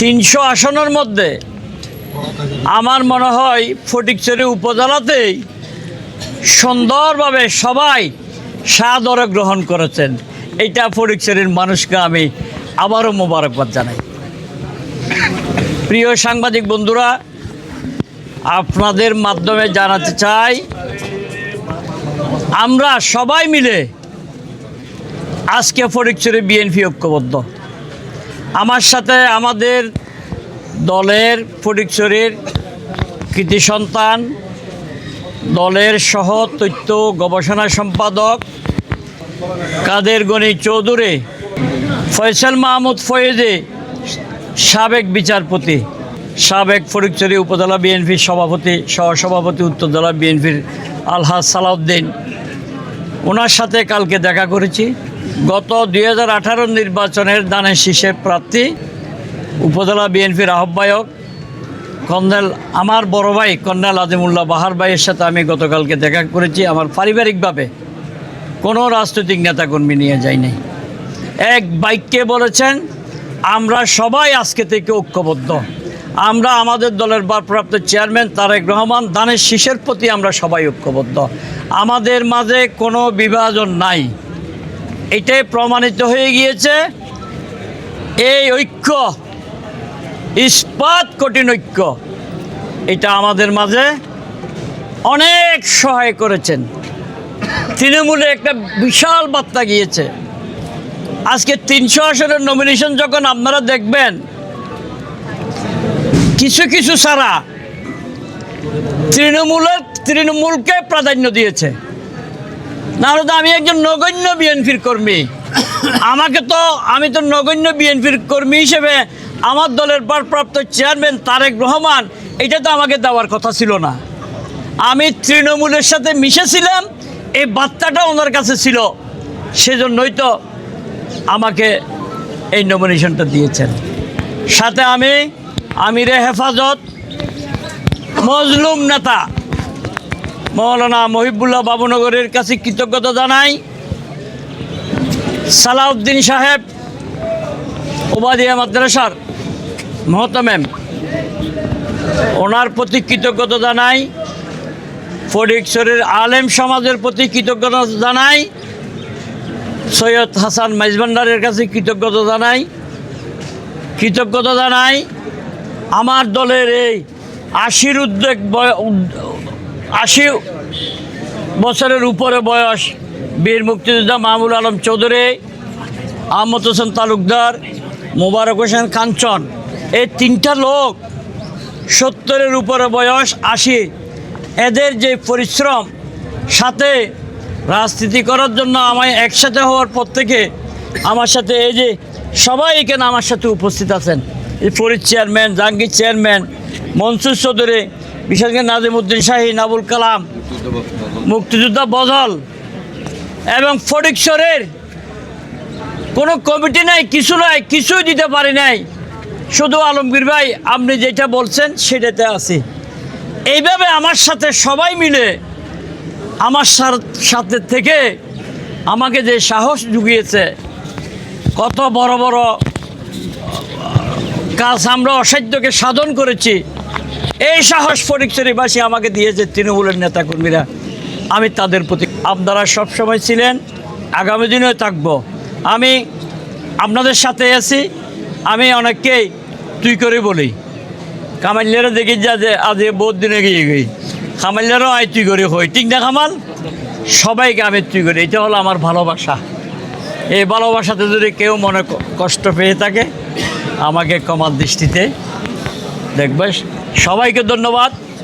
তিনশো আসনের মধ্যে আমার মনে হয় ফটিকছড়ি উপজেলাতেই সুন্দরভাবে সবাই সাদরে গ্রহণ করেছেন। এটা ফটিকছড়ির মানুষকে আমি আবারও মোবারকবাদ জানাই। প্রিয় সাংবাদিক বন্ধুরা, আপনাদের মাধ্যমে জানাতে চাই, আমরা সবাই মিলে আজকে ফটিকছড়ি বিএনপি ঐক্যবদ্ধ। আমার সাথে আমাদের দলের ফটিকছড়ির কৃতি সন্তান, দলের সহ তথ্য গবেষণা সম্পাদক কাদের গণি চৌধুরী, ফয়সাল মাহমুদ ফয়েজে, সাবেক বিচারপতি, সাবেক ফটিকছড়ি উপজেলা বিএনপির সভাপতি, সহসভাপতি, উত্তর জেলা বিএনপির আলহাজ সালাউদ্দিন। ওনার সাথে কালকে দেখা করেছি। গত দুই হাজার আঠারো নির্বাচনের দানের শীর্ষের প্রার্থী উপজেলা বিএনপির আহ্বায়ক কর্নেল, আমার বড় ভাই কর্নেল আজিমুল্লাহ বাহার ভাইয়ের সাথে আমি গতকালকে দেখা করেছি। আমার পারিবারিকভাবে কোনো রাজনৈতিক নেতাকর্মী নিয়ে যায়নি এক বাক্যে বলেছেন, আমরা সবাই আজকে থেকে ঐক্যবদ্ধ। আমরা আমাদের দলের ভারপ্রাপ্ত চেয়ারম্যান তারেক রহমান, দানের শীষের প্রতি আমরা সবাই ঐক্যবদ্ধ। আমাদের মাঝে কোনো বিভাজন নাই। এটাই প্রমাণিত হয়ে গিয়েছে। এই ঐক্য, ইস্পাত কঠিন ঐক্য, এটা আমাদের মাঝে অনেক সহায় করেছেন। তৃণমূলে একটা বিশাল বার্তা গিয়েছে। আজকে তিনশো আসনের নমিনেশন যখন আপনারা দেখবেন, কিছু কিছু ছাড়া তৃণমূলের তৃণমূলকে প্রাধান্য দিয়েছে। নাহলে তো আমি একজন নগণ্য বিএনপির কর্মী। আমাকে তো, আমি তো নগণ্য বিএনপির কর্মী হিসেবে আমার দলের ভারপ্রাপ্ত চেয়ারম্যান তারেক রহমান, এটা তো আমাকে দেওয়ার কথা ছিল না। আমি তৃণমূলের সাথে মিশেছিলাম, এই বার্তাটা ওনার কাছে ছিল। সেজন্যই তো আমাকে এই নমিনেশনটা দিয়েছেন। সাথে আমি, আমিরে হেফাজত, মজলুম নেতা মৌলানা মহিবুল্লাহ বাবুনগরের কাছে কৃতজ্ঞতা জানাই। সালাউদ্দিন সাহেব ওবাদিয়া মাদ্রাসার মহতমেম, ওনার প্রতি কৃতজ্ঞতা জানাই। ফটিকছড়ির আলেম সমাজের প্রতি কৃতজ্ঞতা জানাই। সৈয়দ হাসান মাইজভান্ডারের কাছে কৃতজ্ঞতা জানাই। কৃতজ্ঞতা জানাই। আমার দলের এই আশির উদ্যোগ আশি বছরের উপরে বয়স বীর মুক্তিযোদ্ধা মাহমুদ আলম চৌধুরী, আহমদ হোসেন তালুকদার, মোবারক হোসেন কাঞ্চন। এই তিনটা লোক সত্তরের উপরে বয়স, আশি। এদের যে পরিশ্রম, সাথে রাজনীতি করার জন্য আমায় একসাথে হওয়ার পর থেকে আমার সাথে এই যে সবাই এখানে আমার সাথে উপস্থিত আছেন। এই ফরিদ চেয়ারম্যান, জাহাঙ্গীর চেয়ারম্যান, মনসুর চৌধুরী বিশেষ করে নাজিমুদ্দিন শাহী আবুল কালাম, মুক্তিযোদ্ধা বদল এবং ফটিকশরের কোনো কমিটি নাই, কিছু নাই, কিছুই দিতে পারি নাই। শুধু আলমগীর ভাই, আপনি যেটা বলছেন সেটাতে আছি। এইভাবে আমার সাথে সবাই মিলে আমার সাথে থেকে আমাকে যে সাহস জুগিয়েছে, কত বড় বড় কাজ আমরা অসাধ্যকে সাধন করেছি এই সাহস ফটিকচুরিবাসী আমাকে দিয়েছে তৃণমূলের নেতাকর্মীরা, আমি তাদের প্রতি আপনারা সবসময় ছিলেন, আগামী দিনেও থাকব। আমি আপনাদের সাথে আছি, আমি অনেককেই তুই করে বলি। কামাল্যারও দেখি যা যে আজ বহুত দিনে গিয়ে গই। কামাল্যারও আয় তুই করে হই। ঠিক না কামাল সবাইকে আমি তুই করি। এটা হলো আমার ভালোবাসা। এই ভালোবাসাতে যদি কেউ মনে কষ্ট পেয়ে থাকে, আমাকে কমার দৃষ্টিতে দেখবে সবাইকে ধন্যবাদ।